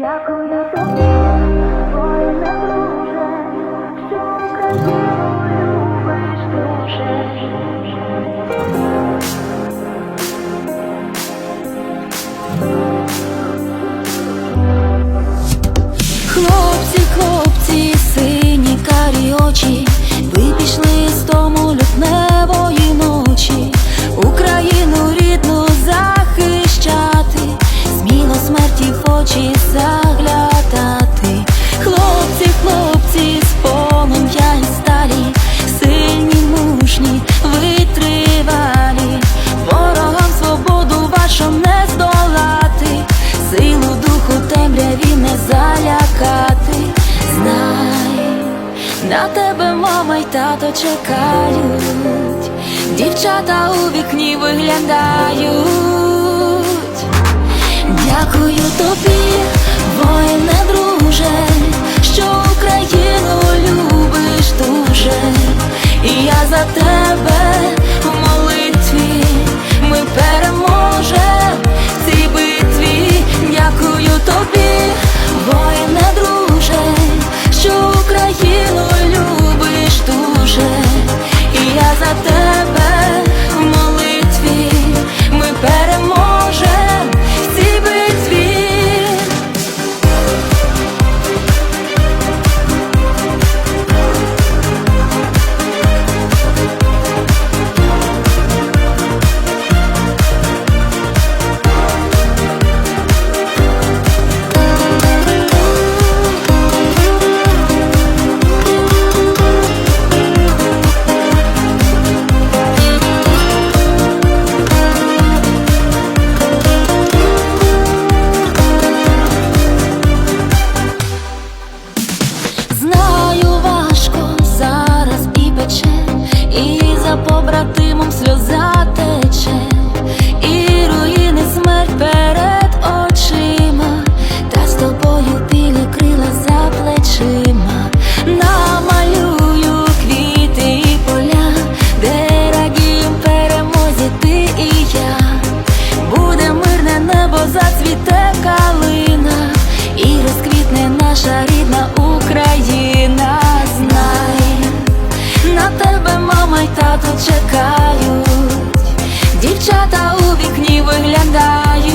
Ya conozco. й тато чекають, дівчата у вікні виглядають. зацвіте калина і розквітне наша рідна Україна. Знай, на тебе мама й тато чекають, дівчата у вікні виглядають.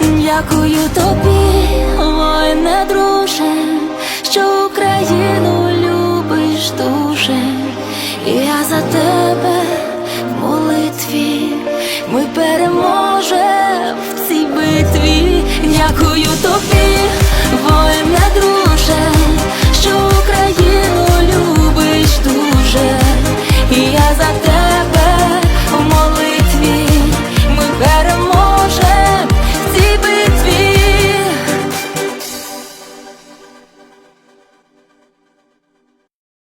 Дякую тобі, мой не друже, що Україну любиш дуже, і я за тебе в молитві. ми тобі.